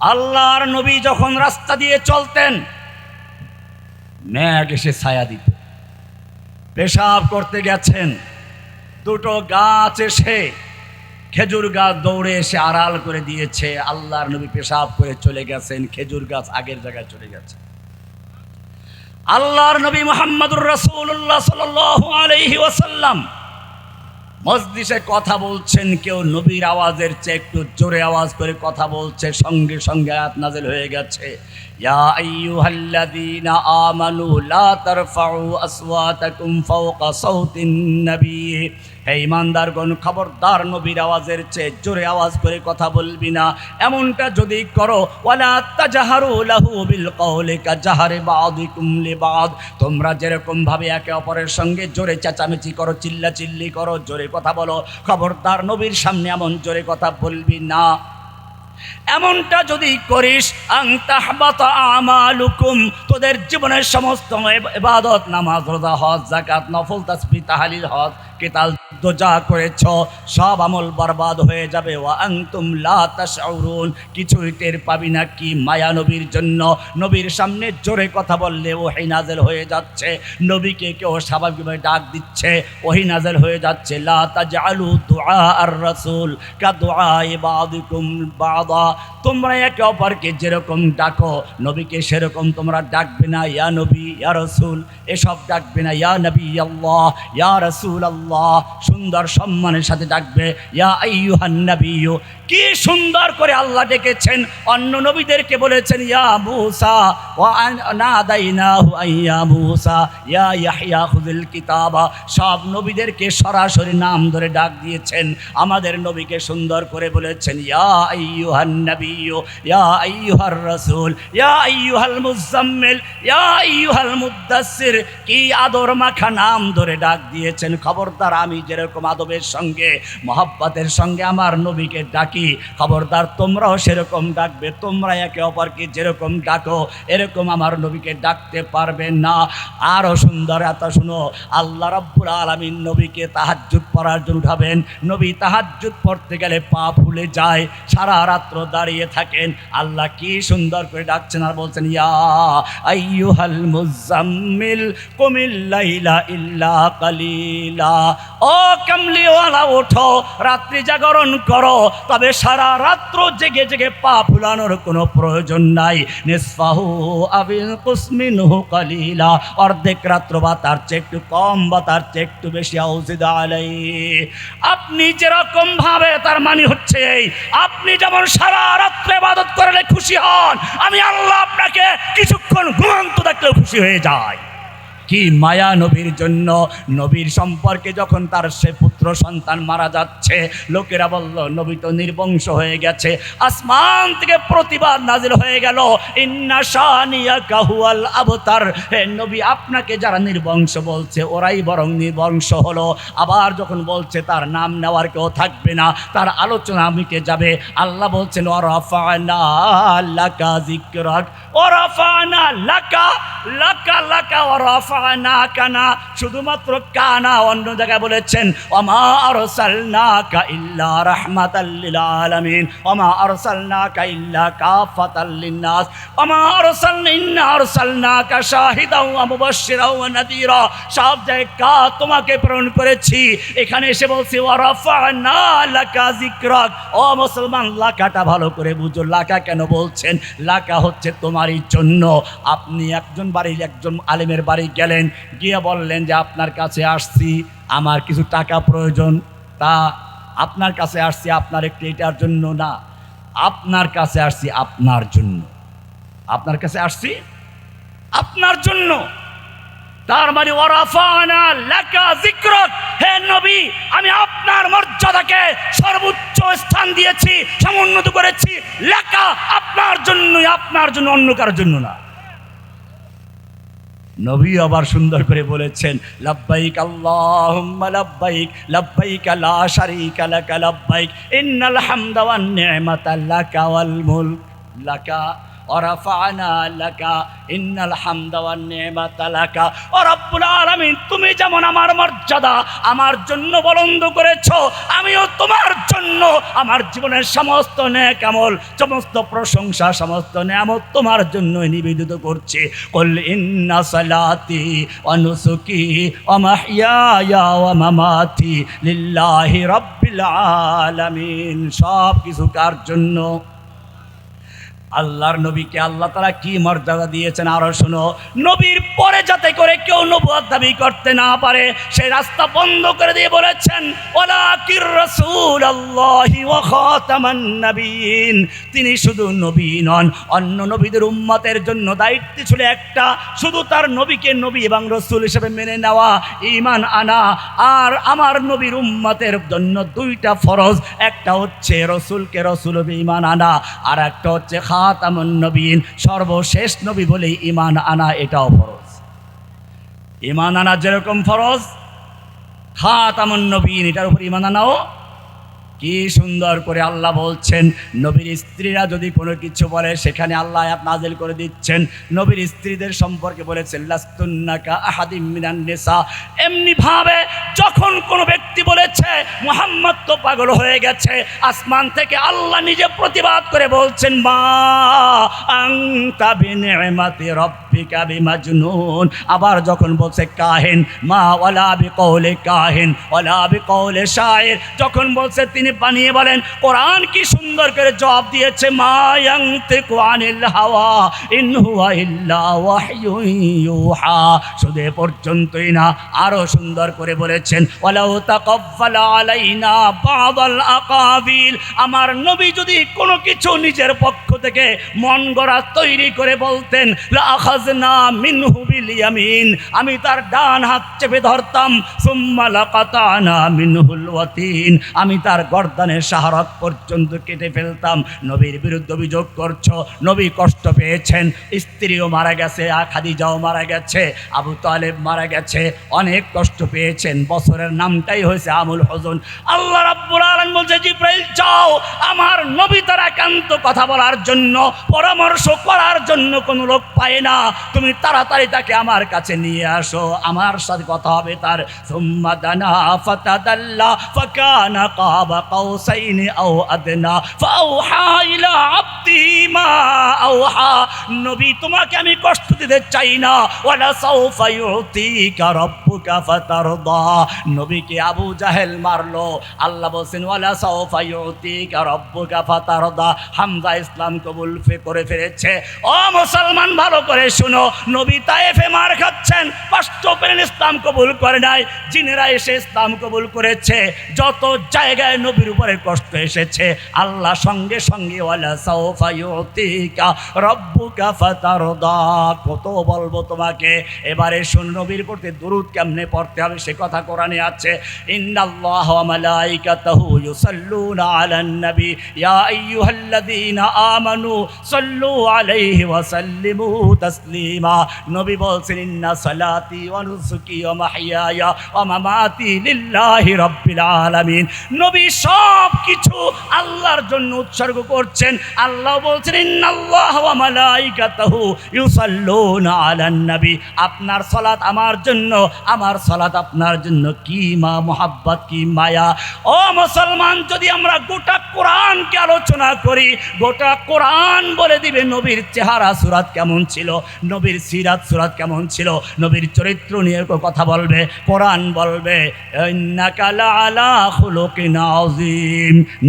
আল্লাহর নবী যখন রাস্তা দিয়ে চলতেন মেঘ এসে ছায়া দিত। পেশাব করতে গেছেন, দুটো গাছ এসে, খেজুর গাছ দৌড়ে এসে আড়াল করে দিয়েছে, আল্লাহর নবী পেশাব করে চলে গেছেন, খেজুর গাছ আগের জায়গায় চলে গেছে। আল্লাহর নবী মোহাম্মদুর রসুল্লাহ সাল আলহি ওয়াসাল্লাম মসজিষে কথা বলছেন কেউ, নবীর আওয়াজের চেয়ে একটু জোরে আওয়াজ করে কথা বলছে, সঙ্গে সঙ্গে আয়াত নাজেল হয়ে গেছে। ইয়া আইয়ুহাল্লাযীনা আমানু লা তারফাউ আসওয়াতাকুম ফাওকা সাউতিন নবী হে ইমানদারগণ, খবরদার নবীর আওয়াজের চেয়ে জোরে আওয়াজ করে কথা বলবি না। এমনটা যদি করো, ওয়ালা তাজাহারু লাহু বিল কওলি কাজাহারি বাদিকুম লিবাদ। তোমরা যেরকম ভাবে একে অপরের সঙ্গে জোরে চেঁচামেচি করো চিল্লা চিল্লি করো, জোরে কথা বলো, খবরদার নবীর সামনে এমন জোরে কথা বলবি না। এমনটা যদি করিস আমালুকুম, তোদের জীবনের সমস্ত ইবাদত নামাজ, রোজা, হজ জাকাত নফল, তাসবিহ, তাহলিল, হজ, কেতাল যা করেছ, সব আমল বরবাদ হয়ে যাবে। ওয়া আনতুম লা তাশউরুন, কিছুই টের পাবি না কি মায়া নবীর জন্য। নবীর সামনে জোরে কথা বললে ওহি নাজেল হয়ে যাচ্ছে। নবীকে কেউ স্বাভাবিকভাবে ডাক দিচ্ছে, ওহি নাজেল হয়ে যাচ্ছে। লা তাজআলু দুআ আর রাসূল, কা দুআ ইবাদিকুম বাদা। তোমরা একে অপরকে যেরকম ডাকো, নবীকে সেরকম তোমরা ডাকবে না, ইয়া নবী, ইয়া রসুল। এসব ডাকবে না, ইয়া নবী আল্লাহ, ইয়া রসুল আল্লাহ। সুন্দর সম্মানের সাথে ডাকবে, ইয়া আইয়ুহান নবিয়্যু কি সুন্দর করে আল্লাহ ডেকেছেন। অন্য নবীদেরকে বলেছেন, ইয়া ইয়া কিতাবা। সব নবীদেরকে সরাসরি নাম ধরে ডাক দিয়েছেন। আমাদের নবীকে সুন্দর করে বলেছেন, ইয়া ইয়া ইয়া ইয়া কি আদর মাখা নাম ধরে ডাক দিয়েছেন। খবরদার আমি যেরকম আদবের সঙ্গে, মহাব্বাতের সঙ্গে আমার নবীকে ডাকি খবরদার, তোমরাও সেরকম ডাকবে, তোমরা একে অপরকে যেরকম ডাকো, এরকম আমার নবীকে ডাকতে পারবে না। আরও সুন্দর এত শুনো, আল্লাহ রাব্বুল আলামিন নবীকে তাহাজ্জুদ পড়ার জন্য উঠাবেন। নবী তাহাজ্জুদ পড়তে গেলে পা ফুলে যায়, সারা রাত্র দাঁড়িয়ে থাকেন। আল্লাহ কি সুন্দর করে ডাকছেন আর বলছেন, ইয়া ও কামলিওয়ালা, ওঠো, রাত্রি জাগরণ করো, তবে সারা রাত্র জেগে জেগে পা ফুলানোর কোনো প্রয়োজন নাই। নিসফাহু আবিল কুসমিনহু কালিলা। অর্ধেক রাত্র বা তার চেয়ে একটু কম বা তার চেয়ে একটু বেশি আউজিদ আলাই আপনি যেরকম ভাবে, তার মানে হচ্ছে এই, আপনি যেমন সারা রাত্রে ইবাদত করলে খুশি হন, আমি আল্লাহ আপনাকে কিছুক্ষণ ঘুমন্ত দেখলেও খুশি হয়ে যায়। কি মায়া নবীর জন্য? নবীর সম্পর্কে যখন তার সে পুত্র সন্তান মারা যাচ্ছে। লোকেরা বলল, নবী তো নির্বংশ হয়ে গেছে। আসমান থেকে প্রতিবাদ নাজিল হয়ে গেল। ইন্না আবতার। হে নবী, আপনাকে যারা নির্বংশ বলছে, ওরাই বরং নির্বংশ হলো। আবার যখন বলছে, তার নাম নেওয়ার কেউ থাকবে না। তার আলোচনা আমিকে যাবে। আল্লাহ বলছেন লাকা লাকা? শুধুমাত্র কানা অন্য জায়গায় বলেছেন। ওমা আরসালনাকা ইল্লা রাহমাতাল লিল আলামিন ওমা আরসালনাকা ইল্লা কাফাতাল লিন্নাস ওমা আরসালনা ইন্না আরসালনাকা শাহিদাও ওয়া ওয়া সব জায়গায় কা তোমাকে প্রেরণ করেছি। এখানে এসে বলছি যিকরাক। ও মুসলমান, লাকাটা ভালো করে বুঝো। লাকা কেন বলছেন? লাকা হচ্ছে তোমারই জন্য। আপনি একজন বাড়ির একজন আলেমের বাড়ি গেলেন, গিয়ে বললেন যে, আপনার কাছে আসছি। আমার কিছু টাকা প্রয়োজন, তা আপনার কাছে আসছি, আপনার একটু এটার জন্য না, আপনার কাছে আসছি আপনার জন্য। আপনার কাছে আসছি আপনার জন্য। তার মানে ওরাফানা লাকা যিকরাক। হে নবী, আমি আপনার মর্যাদাকে সর্বোচ্চ স্থান দিয়েছি, সমুন্নত করেছি। লেখা আপনার জন্যই, আপনার জন্য অন্য কারোর জন্য না। নবী আবার সুন্দর করে বলেছেন, লাব্বাইক আল্লাহুম্মা লাব্বাইক লাব্বাইক লা শারীকা লাকা, লাব্বাইক ইন্নাল হামদা ওয়ান নি'মাতা লাকা ওয়াল মুলক, লাকা ওরাফানা লাকা, ইন্নাল হামদা ওয়ান নি'মাতা লাকা। ও রব্বুল তুমি যেমন আমার মর্যাদা, আমার জন্য বলন্দ করেছ, আমিও তোমার জন্য আমার জীবনের সমস্ত নেক আমল, সমস্ত প্রশংসা, সমস্ত নিয়ামত তোমার জন্য নিবেদিত করছি। কল ইন্না সালাতি ওয়া নুসুকি ওয়া মাহইয়ায়া ওয়া মামাতি লিল্লাহি রাব্বিল আলামিন। সব কিছু কার জন্য? আল্লাহর নবীকে আল্লাহ তারা কি মর্যাদা দিয়েছেন? আরও শোনো। নবীর পরে যাতে করে কেউ নবুয়াদ দাবি করতে না পারে সেই রাস্তা বন্ধ করে দিয়ে বলেছেন ওলাকির রসুল নবীন তিনি শুধু নবী নন, অন্য নবীদের উম্মতের জন্য দায়িত্ব ছিল একটা, শুধু তার নবীকে নবী এবং রসুল হিসেবে মেনে নেওয়া, ঈমান আনা। আর আমার নবীর উম্মতের জন্য দুইটা ফরজ, একটা হচ্ছে রসুলকে রসুল ঈমান আনা আর একটা হচ্ছে খাতামুন নবীন, সর্বশেষ নবী বলে ইমান আনা এটাও ফরজ। ইমান আনা যেরকম ফরজ, খাতামুন নবীন, এটার উপর ইমান আনাও কি সুন্দর করে আল্লাহ বলছেন, নবীর স্ত্রীরা যদি কোনো কিছু বলে, সেখানে আল্লাহ আয়াত নাজিল করে দিচ্ছেন। নবীর স্ত্রীদের সম্পর্কে বলেছেন, লাস্তুন্নাকা আহাদিম মিনান নিসা। এমনি ভাবে যখন কোনো ব্যক্তি বলেছে, মুহাম্মদ তো পাগল হয়ে গেছে, আসমান থেকে আল্লাহ নিজে প্রতিবাদ করে বলছেন, মা আংতা বিনিমাতি আবার যখন বলছে কাহিন, মা ওয়ালা বিকৌলে ওয়ালা বিকৌলে শায়ের যখন বলছে তিনি বানিয়ে বলেন, কোরআন কি সুন্দর করে জবাব দিয়েছে হাওয়া, ইন হুয়া ইল্লা শুধু পর্যন্তই না, আরও সুন্দর করে বলেছেন, ওয়ালাউ আলাইনা বাদাল আকাবিল। আমার নবী যদি কোনো কিছু নিজের পক্ষ থেকে মন গড়া তৈরি করে বলতেন আমি তার ডান হাত চেপে ধরতাম। সুম্মা মিনহুল ওয়াতিন। আমি তার গর্দানের সাহারত পর্যন্ত কেটে ফেলতাম। নবীর বিরুদ্ধে অভিযোগ করছ, নবী কষ্ট পেয়েছেন। স্ত্রীও মারা গেছে খাদিজাও মারা গেছে, আবু তালেব মারা গেছে। অনেক কষ্ট পেয়েছেন। বছরের নামটাই হয়েছে আমুল হজন। আল্লাহ রাব্বুল আলামিন বলছে, জিব্রাইল, যাও। আমার নবী তার একান্ত কথা বলার জন্য, পরামর্শ করার জন্য কোনো লোক পায় না। তুমি তাড়াতাড়ি তাকে আমার কাছে নিয়ে আসো। আমার সাথে কথা হবে তার। মা নবী, তোমাকে আমি কষ্ট দিতে চাই না। নবীকে আবু জাহেল মারলো। আল্লাহ বলছেন, ওয়ালা সাউফা ইউতিকা ফাতারদা। হামজা ইসলাম কবুল করে ফেলেছে। ও মুসলমান, ভালো করে শুনো, নবী তায়েফে মার খাচ্ছেন পেলেন ইসলাম কবুল করে নাই, জিনেরা এসে ইসলাম কবুল করেছে, যত জায়গায় নবীর উপরে কষ্ট এসেছে, আল্লাহ সঙ্গে সঙ্গে, ওয়ালা সাউফা ইউতিকা রব্বুকা ফাতারদা কত বলব তোমাকে, এবারে শুন, নবীর প্রতি দুরুদ কেমনে পড়তে হবে, সে কথা কোরআনে আছে, ইন্নাল্লাহ মালাইকাতাহু ইউসাল্লুনা আলান নবী, ইয়া আইয়ুহাল্লাযীনা আমানু সাল্লু আলাইহি ওয়া সাল্লিমু তাসলিমা নবী বলছেন, ইন্না সালাতি ওয়া নুসুকি ওয়া মাহইয়ায়া ওয়া মামাতি লিল্লাহি রাব্বিল আলামিন। নবী সব কিছু আল্লাহর জন্য উৎসর্গ করছেন। আল্লাহ বলছেন, ইন্নাল্লাহ ওয়া মালাইকাতাহু ইউসাল্লুনা আলান নবী। আপনার সালাত আমার জন্য, আমার সালাত আপনার জন্য কি মা মোহাব্বত, কি মায়া? ও মুসলমান, যদি আমরা গোটা কোরআনকে আলোচনা করি, গোটা কোরআন বলে দিবে, নবীর চেহারা, সুরাত কেমন ছিল? নবীর সিরাত সুরাত কেমন ছিল? নবীর চরিত্র নিয়ে কথা বলবে? কোরআন বলবে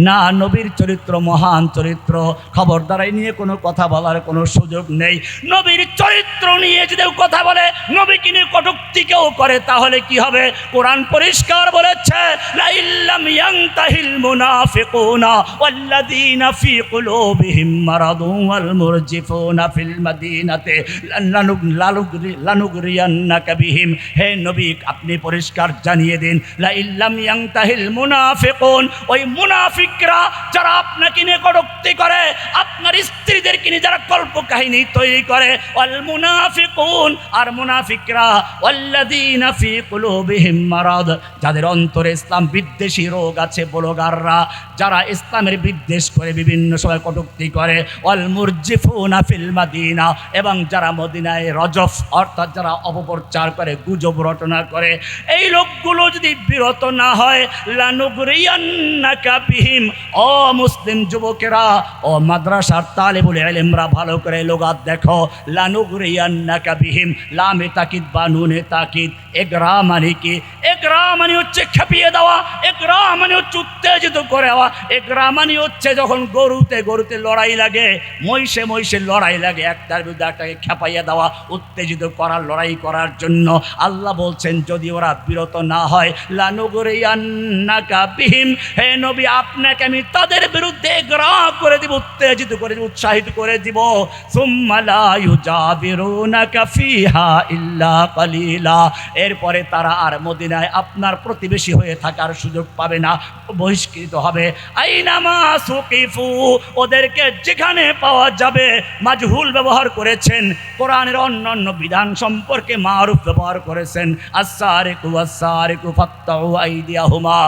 না, নবীর চরিত্র মহান চরিত্র। খবরদার এই নিয়ে কোনো কথা বলার কোনো সুযোগ নেই। নবীর চরিত্র নিয়ে যদি কথা বলে নবীকে নিয়ে কটুক্তি কেউ করে, তাহলে কি হবে? কোরআন পরিষ্কার বলেছে লা ইল্লাম ইয়ানতাহিল মুনাফিকুনা হে নবী, আপনি পরিষ্কার জানিয়ে দিন মুনাফিকুন। ওই মুনাফিকরা যারা আপনাকে নিয়ে করে, আপনার স্ত্রীদেরকে নিয়ে যারা কল্প কাহিনী তৈরি করে, ওয়াল মুনাফিকুন। আর মুনাফিকরা যাদের অন্তরে ইসলাম বিদ্বেষী রোগ আছে, বলগাররা, যারা ইসলামের বিদ্বেষ করে বিভিন্ন সময় কটূক্তি করে, ওয়াল মুরজিফুনা ফিল মাদিনা। এবং যারা মদিনায় রজফ, অর্থাৎ যারা অপপ্রচার করে, গুজব রটনা করে, এই লোকগুলো যদি বিরত না হয়, লানুগরিয়ান্নাকা বিহিম। ও মুসলিম যুবকেরা ও মাদ্রাসার তালিবুল ইলমরা ভালো করে লোগাত দেখো। লানুগরিয়ান্নাকাবিহিম লামে তাকিদ বা নুনে তাকিদ। এগরা মানে কি এগরা মানে হচ্ছে খেপিয়ে দেওয়া এগরা মানে হচ্ছে উত্তেজিত করে দেওয়া এগরা মানে হচ্ছে যখন গরুতে গরুতে লড়াই লাগে, মহিষে মহিষে লড়াই লাগে, একটার বিরুদ্ধে একটাকে খেপাইয়ে দেওয়া, উত্তেজিত করার লড়াই করার জন্য আল্লাহ বলছেন, যদি ওরা বিরত না হয়, লানুগরিয়ান্নাকা বিহিম। হে নবী, আপনাকে আমি তাদের বিরুদ্ধে গ্রা করে দিব, উত্তেজিত করে দিব, উৎসাহিত করে দিব। সুম্মা লা ইউজাবিরুনাকা ফিহা ইল্লা এরপরে তারা আর মদিনায় আপনার প্রতিবেশী হয়ে থাকার সুযোগ পাবে না, বহিষ্কৃত হবে। আইনামা ওদেরকে যেখানে পাওয়া যাবে, মাজহুল ব্যবহার করেছেন। কোরআনের অন্যান্য বিধান সম্পর্কে মারুফ ব্যবহার করেছেন আসারে কু আসারে আইদিয়াহুমা। ফাত্তাহু মিনহুমা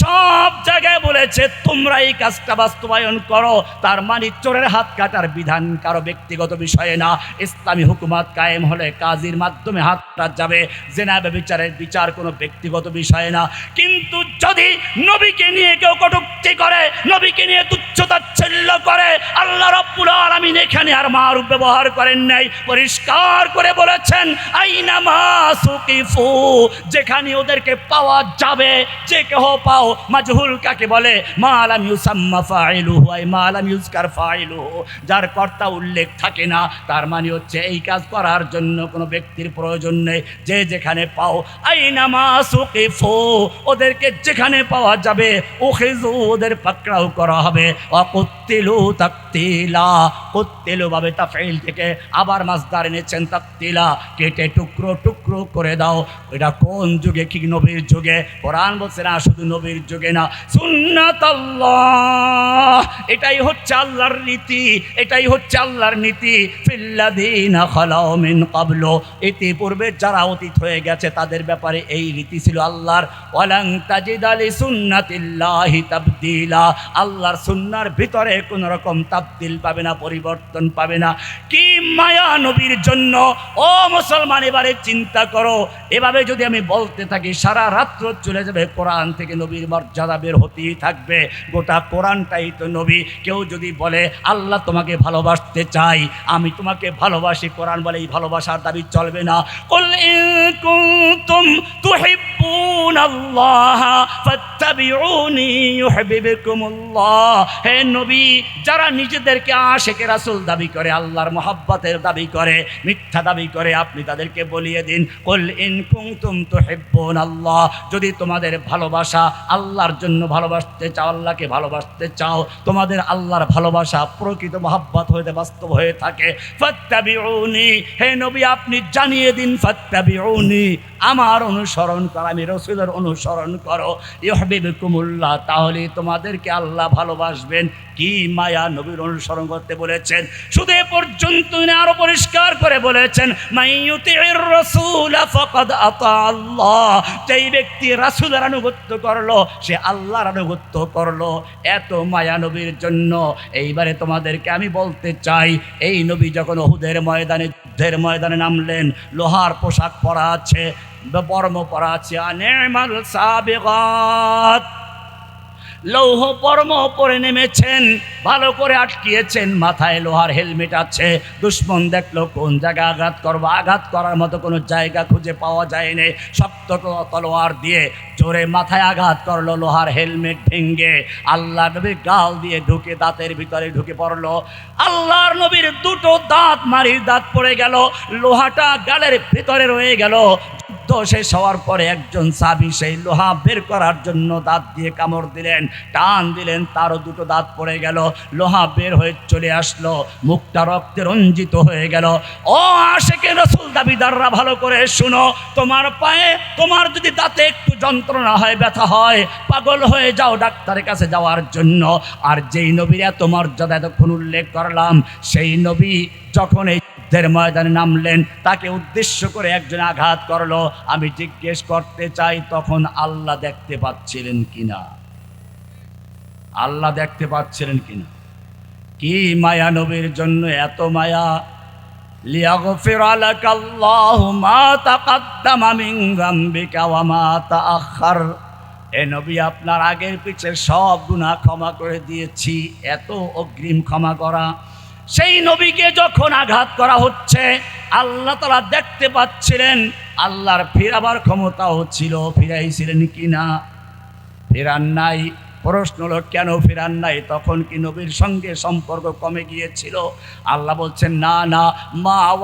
সব জায়গায় বলেছে, তোমরা এই কাজটা বাস্তবায়ন করো। তার মানে চোরের হাত কাটার বিধান কারও ব্যক্তিগত বিষয়ে না। ইসলামী হুকুমাত কায়েম হলে কাজীর মাধ্যমে হাত কাটা যাবে। জেনা বিচারের বিচার কোনো ব্যক্তিগত বিষয়ে না। কিন্তু যদি নবীকে নিয়ে কেউ কটুক্তি করে, নবীকে নিয়ে তুচ্ছতাচ্ছল্য করে, আল্লাহ রব্বুল আলামিন এখানে আর মারুফ ব্যবহার করেন নাই। পরিষ্কার করে বলেছেন, আইনামা যেখানে ওদেরকে পাওয়া যাবে, যে কেহ পাও, মাজহুল কাকে বলে? মালাম ইউসাম্মা ফাইলুহু, আই মালাম ইউজকার ফাইলুহু। যার কর্তা উল্লেখ থাকে না, তার মানে হচ্ছে এই কাজ করার জন্য কোনো ব্যক্তির প্রয়োজন নেই। যে যেখানে পাও, আইনামা সুকিফু, ওদেরকে যেখানে পাওয়া যাবে ওখিজু ওদের পাকড়াও করা হবে। অকুত্তিলু তাকতিলা কুত্তিলু ভাবে তাফিল থেকে আবার মাসদার এনেছেন তাকতিলা। কেটে টুকরো টুকরো করে দাও। এটা কোন যুগে, কি নবীর যুগে? কোরআন বলছে না, শুধু নবীর যুগে না। সুন্নাত এটাই হচ্ছে আল্লাহর রীতি এটাই হচ্ছে আল্লাহর নীতি। ফিল্লাদিনা খালাও মিন ইতিপূর্বে যারা অতীত হয়ে গেছে, তাদের ব্যাপারে এই রীতি ছিল আল্লাহর। ওয়ালাং তাজিদ আলী সুন্নাতিল্লাহি তাবদিলা, আল্লাহর সুন্নার ভিতরে কোনো রকম তাবদিল পাবে না, পরিবর্তন পাবে না। কি মায়া নবীর জন্য। ও মুসলমান, এবারে চিন্তা করো। এভাবে যদি আমি বলতে থাকি, সারা রাত্র চলে যাবে কোরআন থেকে নবীর মর্যাদা বের হতেই থাকবে। গোটা কোরআনটাই তো নবী। কেউ যদি বলে, আল্লাহ তোমাকে ভালোবাসতে চাই, আমি তোমাকে ভালোবাসি। কোরআন বলে, এই ভালোবাসার দাবি চলবে না। হে নবী, যারা নিজেদেরকে আশেকে রাসূল দাবি করে, আল্লাহর মহাব্বতের দাবি করে, মিথ্যা দাবি করে, আপনি তাদেরকে বলিয়ে দিন। কুল ইন কুনতুম তুহিব্বুনাল্লাহ যদি তোমাদের ভালোবাসা আল্লাহর জন্য ভালোবাসতে চাও, আল্লাহকে ভালোবাসতে চাও, তোমাদের আল্লাহর ভালোবাসা প্রকৃত মহাব্বত হইতে বাস্তব হয়ে থাকে। হে নবী, আপনি জানিয়ে দিন, ফাত্তাবিউনি, আমার অনুসরণ করো, আমি রসুলের অনুসরণ করো। ইহবিবকুমুল্লাহ তাহলে তোমাদেরকে আল্লাহ ভালোবাসবেন। কি মায়া নবীর অনুসরণ করতে বলেছেন? শুধু এ পর্যন্ত আরও পরিষ্কার করে বলেছেন মাইয়ুতির রাসূল ফাকাদ আতা আল্লাহ। যেই ব্যক্তি রাসূলের আনুগত্য করল, সে আল্লাহর আনুগত্য করল। এত মায়া নবীর জন্য। এইবারে তোমাদেরকে আমি বলতে চাই, এই নবী যখন ওহুদের ময়দানে, যুদ্ধের ময়দানে নামলেন, লোহার পোশাক পরা আছে, বর্ম পরা আছে, আনেমাল সাবেগাত। লৌহ পরম পরে নেমেছেন, ভালো করে আটকিয়েছেন, মাথায় লোহার হেলমেট আছে। দুশ্মন দেখল, কোন জায়গায় আঘাত করব? আঘাত করার মতো কোনো জায়গা খুঁজে পাওয়া যায়নি। শক্ত তলোয়ার দিয়ে জোরে মাথায় আঘাত করল, লোহার হেলমেট ভেঙ্গে আল্লাহ নবীর গাল দিয়ে ঢুকে দাঁতের ভিতরে ঢুকে পড়ল। আল্লাহর নবীর দুটো দাঁত মারির দাঁত পড়ে গেল। লোহাটা গালের ভিতরে রয়ে গেল। মধ্য শেষ হওয়ার পরে একজন সাবি সেই লোহা বের করার জন্য দাঁত দিয়ে কামড় দিলেন, টান দিলেন, তারও দুটো দাঁত পড়ে গেল। লোহা বের হয়ে চলে আসলো, মুখটা রক্তে রঞ্জিত হয়ে গেল। ও আশেকে রসুল, দাবিদাররা ভালো করে শুনো, তোমার পায়ে তোমার যদি দাঁতে একটু যন্ত্রণা হয়, ব্যথা হয়, পাগল হয়ে যাও ডাক্তারের কাছে যাওয়ার জন্য। আর যেই নবীরা তোমার এতক্ষণ উল্লেখ করলাম, সেই নবী যখন এই যুদ্ধের ময়দানে নামলেন। তাকে উদ্দেশ্য করে একজন আঘাত করল। আমি জিজ্ঞেস করতে চাই, তখন আল্লাহ দেখতে পাচ্ছিলেন কিনা? আল্লাহ দেখতে পাচ্ছিলেন কিনা? কি মায়া নবীর জন্য এত মায়া? ওয়া এ নবী, আপনার আগের পিছে সব গুনাহ ক্ষমা করে দিয়েছি। এত অগ্রিম ক্ষমা করা। সেই নবীকে যখন আঘাত করা হচ্ছে, আল্লাহ তারা দেখতে পাচ্ছিলেন আল্লাহর ফিরাবার ক্ষমতাও ছিল, ফিরাইছিলেন কি না ফেরান নাই। প্রশ্ন হলো, কেন ফেরান নাই? তখন কি নবীর সঙ্গে সম্পর্ক কমে গিয়েছিল? আল্লাহ বলছেন, না না, মা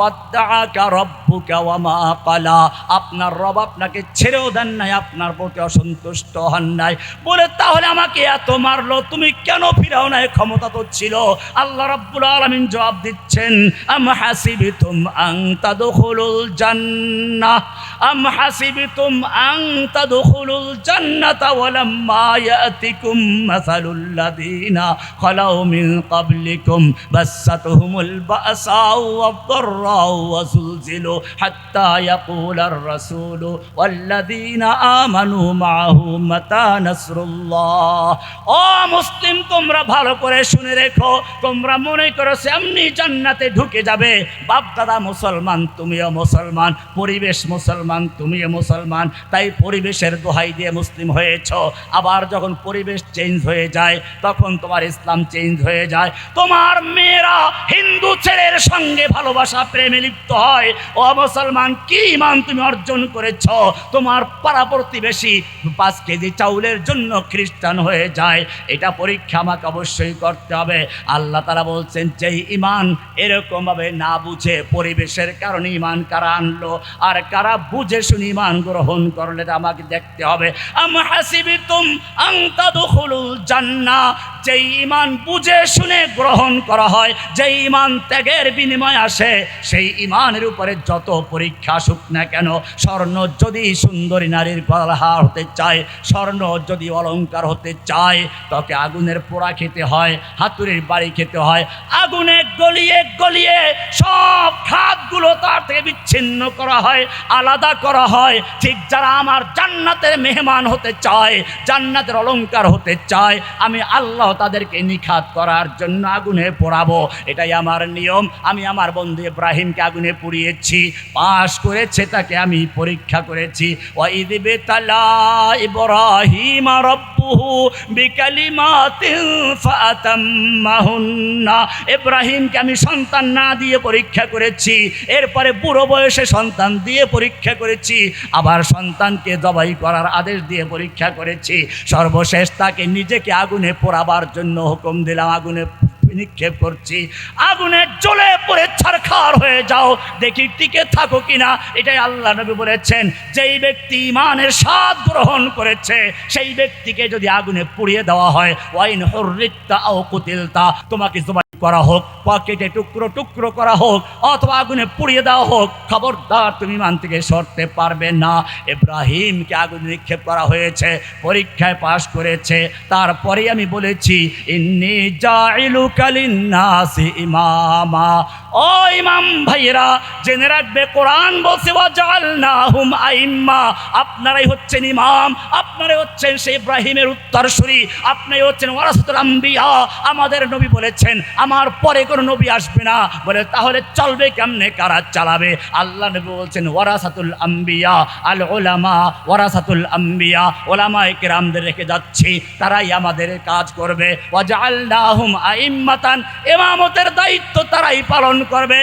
রব্বুকা ওয়া মা কালা আপনার রব আপনাকে ছেড়েও দেন নাই, আপনার প্রতি অসন্তুষ্ট হন নাই। বলে, তাহলে আমাকে এত মারলো, তুমি কেন ফিরাও নাই? ক্ষমতা তো ছিল। আল্লাহ রাব্বুল আলামিন জবাব দিচ্ছেন, আম হাসিবিতুম আন তাদখুলুল জান্নাহ। আম হাসিবিতুম আন তাদখুলুল জান্নাতা ওয়ালাম্মা ইয়াতিকুম মাসালুল লাযিনা খালাউ মিন ক্বাবলিকুম বাসাতুহুমুল বাসাউ ওয়াদ-দাররাউ ওয়াজুলজিলু হাত্তা ইয়াকুলার রাসূলু ওয়াল্লাযিনা আমানু মাআহু মাতা নাসরুল্লাহ। ও মুসলিম, তোমরা ভালো করে শুনে রেখো। তোমরা মনে করো এমনি জান্নাতে ঢুকে যাবে। বাপ দাদা মুসলমান, তুমিও মুসলমান। পরিবেশ মুসলমান, তুমিও মুসলমান। তাই পরিবেশের দোহাই দিয়ে মুসলিম হয়েছ। আবার যখন পরিবেশ চেঞ্জ হয়ে যায়, তখন তোমার ইসলাম চেঞ্জ হয়ে যায়। তোমার মেয়েরা হিন্দু ছেলের সঙ্গে ভালোবাসা, প্রেমে লিপ্ত হয়। ও মুসলমান, কি ইমান তুমি অর্জন করেছ? তোমার পাড়া প্রতিবেশী পাঁচ কেজি চাউলের জন্য খ্রিস্টান হয়ে যায়। এটা পরীক্ষা আমাকে অবশ্যই করতে হবে। আল্লাহ তারা বলছেন, যেই ইমান এরকমভাবে না বুঝে পরিবেশের কারণে ইমান কারা আনলো? আর কারা বুঝে শুনে ইমান গ্রহণ করলে আমাকে দেখতে হবে। আম হাসিবিতুম আন তাদখুলুল জান্নাহ। যেই ইমান বুঝে শুনে গ্রহণ করা হয়, যেই ইমান ত্যাগের বিনিময় আসে, সেই ইমানের উপরে যত পরীক্ষা আসুক না কেন, স্বর্ণ যদি সুন্দরী নারীর গলহার হতে চায়, স্বর্ণ যদি অলঙ্কার হতে চায়, তাকে আগুনের পোড়া খেতে হয়, হাতুড়ির বাড়ি খেতে হয়, আগুনে গলিয়ে গলিয়ে সব খাতগুলো তার থেকে বিচ্ছিন্ন করা হয়, আলাদা করা হয়। ঠিক যারা আমার জান্নাতের মেহমান হতে চায়, জান্নাতের অলঙ্কার হতে চায়, আমি আল্লাহ তাদেরকে নিখাত করার জন্য আগুনে পোড়াবো। এটাই আমার নিয়ম। আমি আমার বন্ধু ইব্রাহিমকে আগুনে পুড়িয়েছি, পাশ করেছে তাকে আমি পরীক্ষা করেছি। ইব্রাহিম রব্বুহু ফাতাম্মাহুন্না ইব্রাহিমকে আমি সন্তান না দিয়ে পরীক্ষা করেছি, এরপরে বুড়ো বয়সে সন্তান দিয়ে পরীক্ষা করেছি, আবার সন্তানকে জবাই করার আদেশ দিয়ে পরীক্ষা করেছি। সর্বশেষ তাকে নিজেকে আগুনে পোড়াবার জন্য হুকুম দিলাম, আগুনে নিক্ষেপ করছি। আগুনে জ্বলে পড়ে ছারখার হয়ে যাও। দেখি টিকে থাকো কিনা, এটাই আল্লাহ নবী বলেছেন। যেই ব্যক্তি ইমানের স্বাদ গ্রহণ করেছে, সেই ব্যক্তিকে যদি আগুনে পুড়িয়ে দেওয়া হয়, ওয়াইন হরিত্তা ও কুতিলতা, তোমাকে জবাই করা হোক বা কেটে টুকরো টুকরো করা হোক, অথবা আগুনে পুড়িয়ে দেওয়া হোক, খবরদার তুমি মান থেকে সরতে পারবে না। ইব্রাহিমকে আগুনে নিক্ষেপ করা হয়েছে, পরীক্ষায় পাশ করেছে। তারপরে আমি বলেছি, ইন্নি জাইলু কালিন্নাসি ইমামা। ও ইমাম ভাইয়েরা বলছে আইম্মা। আপনারাই হচ্ছেন ইমাম, আপনারাই হচ্ছেন ইব্রাহিমের উত্তরসূরি হচ্ছেন আম্বিয়া। আমাদের নবী বলেছেন, আমার পরে কোনো নবী আসবে না। বলে, তাহলে চলবে কেমনে? কারা চালাবে? আল্লাহ নবী বলছেন, ওয়ারাসাতুল আম্বিয়া, আল ওলামা ওয়ারাসাতুল আম্বিয়া। ওলামায়ে কেরামদের রেখে যাচ্ছি, তারাই আমাদের কাজ করবে। ওয়াজালনাহুম আইম্মাতান, ইমামতের দায়িত্ব তারাই পালন করবে।